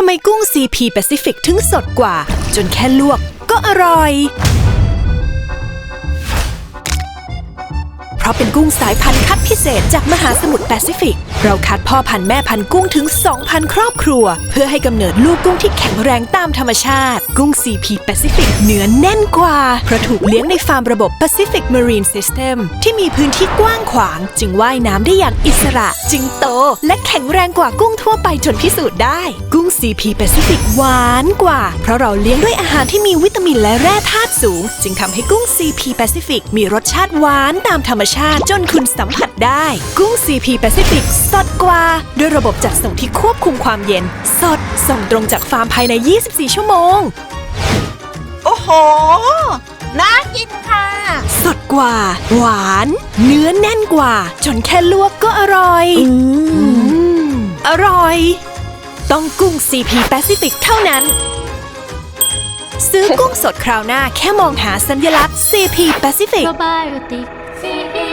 ทำไมกุ้ง CP Pacific ถึงสดกว่า จนแค่ลวกก็อร่อย ราะเป็นกุ้งสายพันธุ์คัดพิเศษจากมหาสมุทรแปซิฟิก เราคัดพ่อพันธุ์แม่พันธุ์กุ้งถึง 2,000 ครอบครัว เพื่อให้กำเนิดลูกกุ้งที่แข็งแรงตามธรรมชาติ กุ้ง CP Pacific เนื้อแน่นกว่า เพราะถูกเลี้ยงในฟาร์มระบบ Pacific Marine System ที่มีพื้นที่กว้างขวาง จึงว่ายน้ำได้อย่างอิสระ จึงโต และแข็งแรงกว่ากุ้งทั่วไปจนพิสูจน์ได้ กุ้ง CP Pacific หวานกว่า เพราะเราเลี้ยงด้วยอาหารที่มีวิตามินและแร่ธาตุสูง จึงทำให้กุ้ง CP Pacific มีรสชาติหวานตามธรรมชาติจนคุณสัมผัสได้ กุ้ง CP Pacific สดกว่า ด้วยระบบจัดส่งที่ควบคุมความเย็น สดส่งตรงจากฟาร์มภายใน 24 ชั่วโมง โอ้โห น่ากินค่ะ สดกว่า หวาน เนื้อแน่นกว่า จนแค่ลวกก็อร่อยอืมอืมอร่อย ต้องกุ้ง CP Pacific เท่านั้น ซื้อกุ้งสดคราวหน้าแค่มองหาสัญลักษณ์ CP Pacific โปรไบโอติก